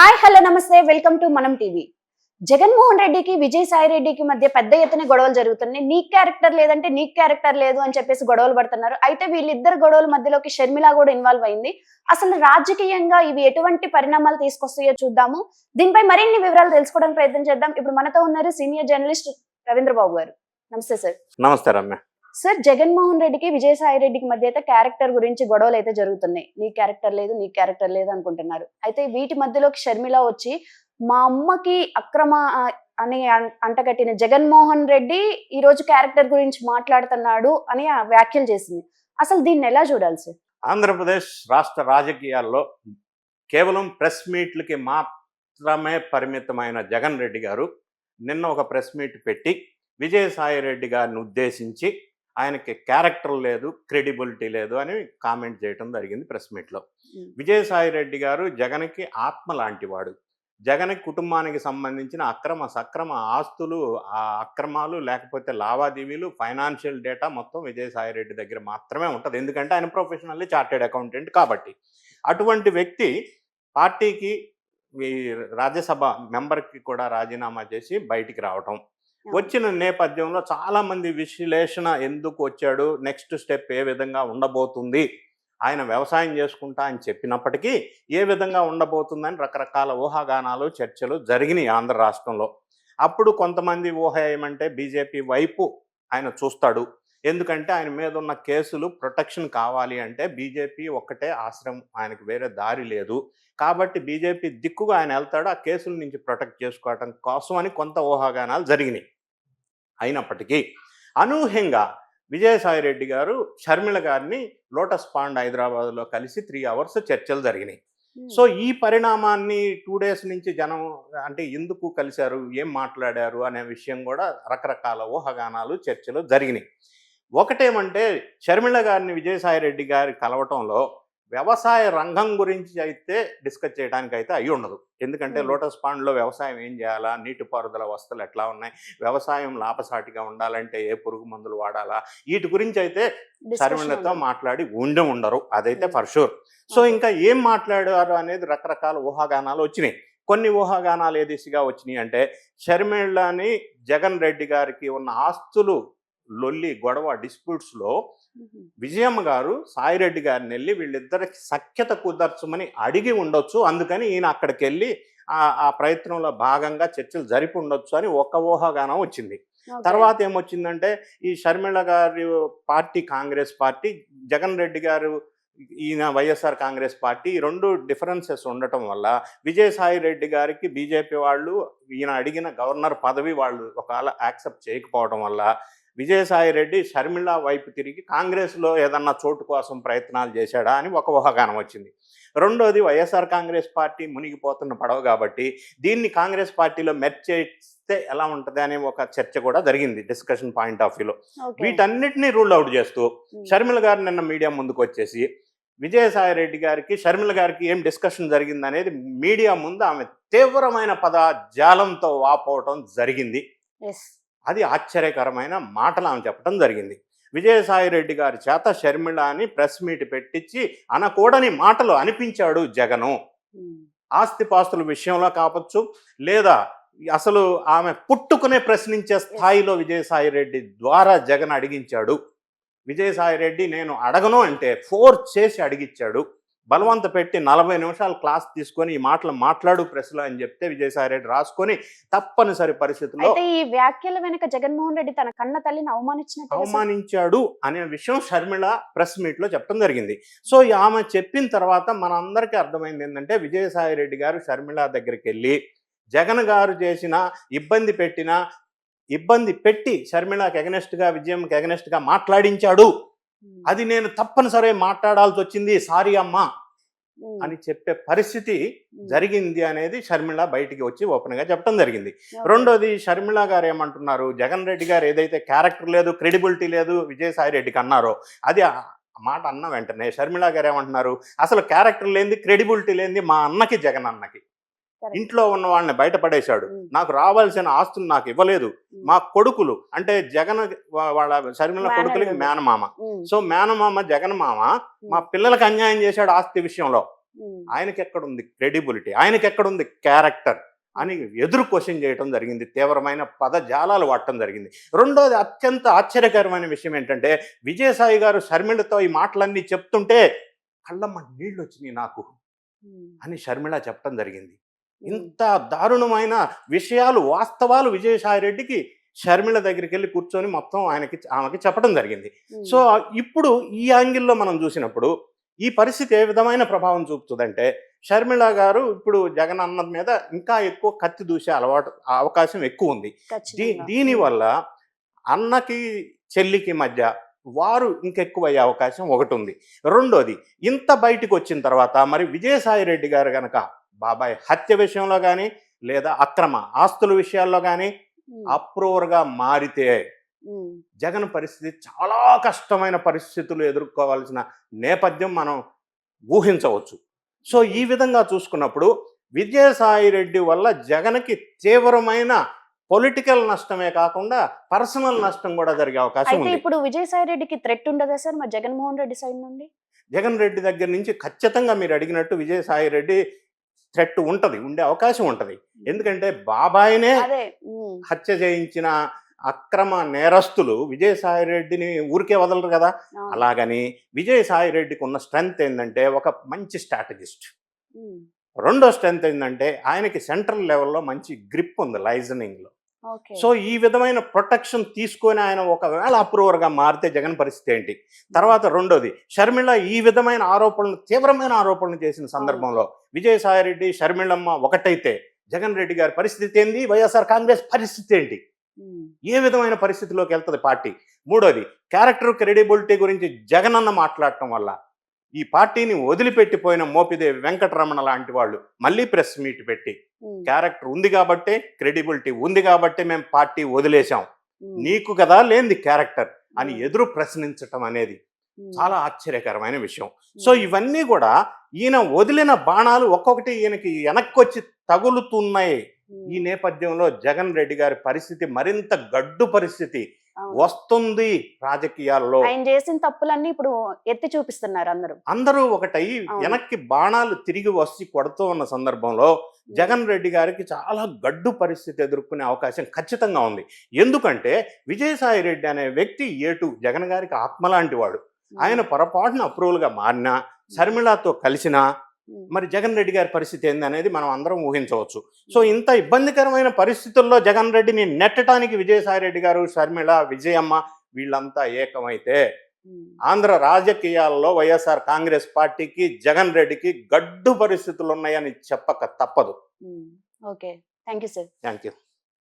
Hi hello నమస్తే. Welcome to Manam TV. Jaganmohan రెడ్డికి విజయసాయి రెడ్డికి మధ్య పెద్ద ఎత్తున గొడవలు జరుగుతున్నాయి. నీ క్యారెక్టర్ లేదంటే నీ క్యారెక్టర్ లేదు అని చెప్పేసి గొడవలు పడుతున్నారు. అయితే వీళ్ళిద్దరు గొడవల మధ్యలోకి షర్మిల కూడా ఇన్వాల్వ్ అయింది. అసలు రాజకీయంగా ఇవి ఎటువంటి పరిణామాలు తీసుకొస్తాయో చూద్దాము. దీనిపై మరిన్ని వివరాలు తెలుసుకోవడానికి ప్రయత్నం చేద్దాం. ఇప్పుడు మనతో ఉన్నారు సీనియర్ జర్నలిస్ట్ రవీంద్ర బాబు గారు. నమస్తే సార్. నమస్తే సార్ జగన్మోహన్ రెడ్డికి విజయసాయి రెడ్డికి మధ్య అయితే క్యారెక్టర్ గురించి గొడవలు అయితే జరుగుతున్నాయి. నీ క్యారెక్టర్ లేదు నీ క్యారెక్టర్ లేదు అనుకుంటున్నారు. అయితే వీటి మధ్యలోకి షర్మిల వచ్చి మా అమ్మకి అక్రమ అని అంటగట్టిన జగన్మోహన్ రెడ్డి ఈ రోజు క్యారెక్టర్ గురించి మాట్లాడుతున్నాడు అని ఆ వ్యాఖ్యలు చేసింది. అసలు దీన్ని ఎలా చూడాలి సార్? ఆంధ్రప్రదేశ్ రాష్ట్ర రాజకీయాల్లో కేవలం ప్రెస్ మీట్లకి మాత్రమే పరిమితమైన జగన్ రెడ్డి గారు నిన్న ఒక ప్రెస్ మీట్ పెట్టి విజయసాయి రెడ్డి గారిని ఉద్దేశించి ఆయనకి క్యారెక్టర్ లేదు క్రెడిబిలిటీ లేదు అని కామెంట్ చేయడం జరిగింది ప్రెస్ మీట్లో. విజయసాయి రెడ్డి గారు జగన్కి ఆత్మ లాంటివాడు. జగన్ కుటుంబానికి సంబంధించిన అక్రమ సక్రమ ఆస్తులు ఆ అక్రమాలు లేకపోతే లావాదేవీలు ఫైనాన్షియల్ డేటా మొత్తం విజయసాయి రెడ్డి దగ్గర మాత్రమే ఉంటుంది. ఎందుకంటే ఆయన ప్రొఫెషనల్లీ చార్టెడ్ అకౌంటెంట్ కాబట్టి. అటువంటి వ్యక్తి పార్టీకి ఈ రాజ్యసభ మెంబర్కి కూడా రాజీనామా చేసి బయటికి రావటం. వచ్చిన నేపథ్యంలో చాలా మంది విశ్లేషణ ఎందుకు వచ్చాడు నెక్స్ట్ స్టెప్ ఏ విధంగా ఉండబోతుంది ఆయన వ్యవసాయం చేసుకుంటా అని చెప్పినప్పటికీ ఏ విధంగా ఉండబోతుందని రకరకాల ఊహాగానాలు చర్చలు జరిగినాయి ఆంధ్ర రాష్ట్రంలో. అప్పుడు కొంతమంది ఊహ ఏమంటే బీజేపీ వైపు ఆయన చూస్తాడు. ఎందుకంటే ఆయన మీద ఉన్న కేసులు ప్రొటెక్షన్ కావాలి అంటే బీజేపీ ఒక్కటే ఆశ్రమం ఆయనకు వేరే దారి లేదు. కాబట్టి బీజేపీ దిక్కుగా ఆయన వెళ్తాడు ఆ కేసుల నుంచి ప్రొటెక్ట్ చేసుకోవటం కోసం అని కొంత ఊహాగానాలు జరిగినాయి. అయినప్పటికీ అనూహ్యంగా విజయసాయి రెడ్డి గారు షర్మిల గారిని లోటస్ పాండ్ హైదరాబాద్లో కలిసి త్రీ అవర్స్ చర్చలు జరిగినాయి. సో ఈ పరిణామాన్ని టూ డేస్ నుంచి జనం అంటే ఎందుకు కలిశారు ఏం మాట్లాడారు అనే విషయం కూడా రకరకాల ఊహాగానాలు చర్చలు జరిగినాయి. ఒకటేమంటే షర్మిల గారిని విజయసాయి రెడ్డి గారి కలవటంలో వ్యవసాయ రంగం గురించి అయితే డిస్కస్ చేయడానికి అయితే అయి ఉండదు. ఎందుకంటే. లోటస్ పాండ్లో వ్యవసాయం ఏం చేయాలా? నీటిపారుదల వస్తువులు ఎట్లా ఉన్నాయి? వ్యవసాయం లాభసాటిగా ఉండాలంటే ఏ పురుగు మందులు వాడాలా? వీటి గురించి అయితే షర్మిలతో మాట్లాడి ఉండి ఉండరు. అదైతే. For sure so. ఇంకా ఏం మాట్లాడారు అనేది రకరకాల ఊహాగానాలు వచ్చినాయి. కొన్ని ఊహాగానాలు ఏ దిశగా వచ్చినాయి అంటే షర్మిళని జగన్ రెడ్డి గారికి ఉన్న ఆస్తులు లొల్లి గొడవ డిస్ప్యూట్స్లో విజయమ్మ గారు సాయిరెడ్డి గారిని వెళ్ళి వీళ్ళిద్దరికి సఖ్యత కుదర్చమని అడిగి ఉండొచ్చు. అందుకని ఈయన అక్కడికి వెళ్ళి ఆ ఆ ప్రయత్నంలో భాగంగా చర్చలు జరిపి ఉండొచ్చు అని ఒక ఊహాగానం వచ్చింది. తర్వాత ఏమొచ్చిందంటే ఈ షర్మిళ గారి party Congress party Jagan Reddy గారు ఈయన వైఎస్ఆర్ కాంగ్రెస్ పార్టీ ఈ రెండు డిఫరెన్సెస్ ఉండటం వల్ల విజయసాయి రెడ్డి గారికి బీజేపీ వాళ్ళు ఈయన అడిగిన గవర్నర్ పదవి వాళ్ళు ఒకవేళ యాక్సెప్ట్ చేయకపోవడం వల్ల విజయసాయి రెడ్డి షర్మిళ వైపు తిరిగి కాంగ్రెస్లో ఏదన్నా చోటు కోసం ప్రయత్నాలు చేశాడా అని ఒక ఊహాగానం వచ్చింది. రెండోది వైఎస్ఆర్ కాంగ్రెస్ పార్టీ మునిగిపోతున్న పడవ కాబట్టి దీన్ని కాంగ్రెస్ పార్టీలో మెర్చ్ చేస్తే ఎలా ఉంటుంది అనే ఒక చర్చ కూడా జరిగింది డిస్కషన్ పాయింట్ ఆఫ్ వ్యూలో. వీటన్నిటిని రూల్ అవుట్ చేస్తూ షర్మిల గారు నిన్న మీడియా ముందుకు వచ్చేసి విజయసాయి రెడ్డి గారికి షర్మిల గారికి ఏం డిస్కషన్ జరిగింది అనేది మీడియా ముందు ఆమె తీవ్రమైన పదజాలంతో వాపోవటం జరిగింది. అది ఆశ్చర్యకరమైన మాటలు ఆమె చెప్పడం జరిగింది. విజయసాయి రెడ్డి గారి చేత షర్మిళ అని ప్రెస్ మీట్ పెట్టించి అనకూడని మాటలు అనిపించాడు జగను. ఆస్తిపాస్తుల విషయంలో కావచ్చు లేదా అసలు ఆమె పుట్టుకునే ప్రశ్నించే స్థాయిలో విజయసాయి రెడ్డి ద్వారా జగన్ అడిగించాడు. విజయసాయి రెడ్డి నేను అడగను అంటే ఫోర్స్ చేసి అడిగిచ్చాడు. బలవంత పెట్టి నలభై నిమిషాలు క్లాస్ తీసుకొని ఈ మాటలు మాట్లాడు ప్రెస్లో అని చెప్తే విజయసాయి రెడ్డి రాసుకొని తప్పనిసరి పరిస్థితుల్లో ఈ వ్యాఖ్యల వెనుక జగన్మోహన్ రెడ్డి తన కన్న తల్లిని అవమానించినట్టు అవమానించాడు అనే విషయం షర్మిళ ప్రెస్ మీట్లో చెప్పడం జరిగింది. సో ఆమె చెప్పిన తర్వాత మనందరికీ అర్థమైంది ఏంటంటే విజయసాయి రెడ్డి గారు షర్మిళ దగ్గరికి వెళ్ళి జగన్ గారు చేసిన ఇబ్బంది పెట్టిన ఇబ్బంది పెట్టి షర్మిళకి ఎగనెస్ట్గా విజయంకి ఎగనెస్ట్గా మాట్లాడించాడు. అది నేను తప్పనిసరి మాట్లాడాల్సి వచ్చింది. సారీ అమ్మా. అని చెప్పే పరిస్థితి జరిగింది అనేది షర్మిళ బయటికి వచ్చి ఓపెన్గా చెప్పడం జరిగింది రెండోది షర్మిళ గారు ఏమంటున్నారు జగన్ రెడ్డి గారు ఏదైతే క్యారెక్టర్ లేదు క్రెడిబిలిటీ లేదు విజయసాయి రెడ్డికి అన్నారో అది మాట అన్న వెంటనే షర్మిళ గారు ఏమంటున్నారు అసలు క్యారెక్టర్ లేనిది క్రెడిబిలిటీ లేనిది మా అన్నకి జగన్ అన్నకి. ఇంట్లో ఉన్న వాళ్ళని బయటపడేశాడు నాకు రావాల్సిన ఆస్తులు నాకు ఇవ్వలేదు. మా కొడుకులు అంటే జగన్ వాళ్ళ షర్మిల కొడుకులకి. మేనమామ. సో మేనమామ జగన్ మామ. మా పిల్లలకు అన్యాయం చేశాడు ఆస్తి విషయంలో. ఆయనకి ఎక్కడుంది క్రెడిబిలిటీ? ఆయనకి ఎక్కడుంది క్యారెక్టర్? అని ఎదురు క్వశ్చన్ చేయడం జరిగింది. తీవ్రమైన పదజాలాలు వాడటం జరిగింది. రెండోది అత్యంత ఆశ్చర్యకరమైన విషయం ఏంటంటే విజయసాయి గారు షర్మిళతో ఈ మాటలన్నీ చెప్తుంటే కళ్ళమ్మ నీళ్ళు వచ్చినాయి నాకు అని షర్మిళ చెప్పడం జరిగింది. ఇంత దారుణమైన విషయాలు వాస్తవాలు విజయసాయి రెడ్డికి షర్మిళ దగ్గరికి వెళ్ళి కూర్చొని మొత్తం ఆయనకి ఆమెకి చెప్పడం జరిగింది. సో ఇప్పుడు ఈ యాంగిల్లో మనం చూసినప్పుడు ఈ పరిస్థితి ఏ విధమైన ప్రభావం చూపుతుందంటే షర్మిళ గారు ఇప్పుడు జగన్ అన్న మీద ఇంకా ఎక్కువ కత్తి దూసే అలవాటు అవకాశం ఎక్కువ ఉంది. దీ. దీనివల్ల అన్నకి చెల్లికి మధ్య వారు ఇంకెక్కువ అయ్యే అవకాశం ఒకటి ఉంది. రెండోది ఇంత బయటికి వచ్చిన తర్వాత మరి విజయసాయి రెడ్డి గారు గనక బాబాయ్ హత్య విషయంలో కానీ లేదా అక్రమ ఆస్తుల విషయాల్లో కానీ అప్రూవర్గా మారితే జగన్ పరిస్థితి చాలా కష్టమైన పరిస్థితులు ఎదుర్కోవాల్సిన నేపథ్యం మనం ఊహించవచ్చు. సో ఈ విధంగా చూసుకున్నప్పుడు విజయసాయి రెడ్డి వల్ల జగన్కి తీవ్రమైన పొలిటికల్ నష్టమే కాకుండా పర్సనల్ నష్టం కూడా జరిగే అవకాశం ఉంది. ఇప్పుడు విజయసాయి రెడ్డికి థ్రెట్ ఉండదా సార్? మరి జగన్మోహన్ రెడ్డి సైడ్ నుండి? జగన్ రెడ్డి దగ్గర నుంచి ఖచ్చితంగా మీరు అడిగినట్టు విజయసాయి రెడ్డి థ్రెట్ ఉంటది ఉండే అవకాశం ఉంటది. ఎందుకంటే బాబాయినే హత్య చేయించిన అక్రమ నేరస్తులు విజయసాయి రెడ్డిని ఊరికే వదలరు కదా. అలాగని విజయసాయి రెడ్డికి ఉన్న స్ట్రెంగ్త్ ఏంటంటే ఒక మంచి స్ట్రాటజిస్ట్. రెండో స్ట్రెంగ్త్ ఏంటంటే ఆయనకి సెంట్రల్ లెవెల్లో మంచి గ్రిప్ ఉంది లైజనింగ్లో. సో ఈ విధమైన ప్రొటెక్షన్ తీసుకొని ఆయన ఒకవేళ అప్రూవర్గా మారితే జగన్ పరిస్థితి ఏంటి? తర్వాత రెండోది షర్మిళ ఈ విధమైన ఆరోపణలు తీవ్రమైన ఆరోపణలు చేసిన సందర్భంలో విజయసాయి రెడ్డి షర్మిళమ్మ ఒకటైతే జగన్ రెడ్డి గారి పరిస్థితి ఏంది? వైఎస్ఆర్ కాంగ్రెస్ పరిస్థితి ఏంటి? ఏ విధమైన పరిస్థితిలోకి వెళ్తుంది పార్టీ? మూడోది క్యారెక్టర్ క్రెడిబిలిటీ గురించి జగన్ అన్న మాట్లాడటం వల్ల ఈ పార్టీని వదిలిపెట్టిపోయిన మోపిదేవి వెంకటరమణ లాంటి వాళ్ళు మళ్ళీ ప్రెస్ మీట్ పెట్టి క్యారెక్టర్ ఉంది కాబట్టి క్రెడిబిలిటీ ఉంది కాబట్టి మేము పార్టీ వదిలేశాం. నీకు కదా లేనిది క్యారెక్టర్ అని ఎదురు ప్రశ్నించటం అనేది చాలా ఆశ్చర్యకరమైన విషయం. సో ఇవన్నీ కూడా ఈయన వదిలిన బాణాలు ఒక్కొక్కటి ఈయనకి వెనక్కి వచ్చి తగులుతున్నాయి. ఈ నేపథ్యంలో జగన్ రెడ్డి గారి పరిస్థితి మరింత గడ్డు పరిస్థితి. వస్తుంది రాజకీయాల్లో. ఆయన చేసిన తప్పులన్నీ ఇప్పుడు ఎత్తి చూపిస్తున్నారు అందరూ. అందరూ ఒకటై. వెనక్కి బాణాలు తిరిగి వచ్చి కొడుతూ ఉన్న సందర్భంలో జగన్ రెడ్డి గారికి చాలా గడ్డు పరిస్థితి ఎదుర్కొనే అవకాశం ఖచ్చితంగా ఉంది. ఎందుకంటే విజయసాయి రెడ్డి అనే వ్యక్తి ఏటు జగన్ గారికి ఆత్మ లాంటి వాడు ఆయన పొరపాటున అప్రూవల్గా మారినా శర్మిళతో కలిసినా మరి జగన్ రెడ్డి గారి పరిస్థితి ఏంది అనేది మనం అందరం ఊహించవచ్చు. సో ఇంత ఇబ్బందికరమైన పరిస్థితుల్లో జగన్ రెడ్డిని నెట్టడానికి విజయసాయి రెడ్డి గారు షర్మిళ విజయమ్మ వీళ్ళంతా ఏకమైతే. ఆంధ్ర రాజకీయాల్లో వైఎస్ఆర్ కాంగ్రెస్ పార్టీకి జగన్ రెడ్డికి గడ్డు పరిస్థితులు ఉన్నాయని చెప్పక తప్పదు. Okay. Thank you sir. Thank you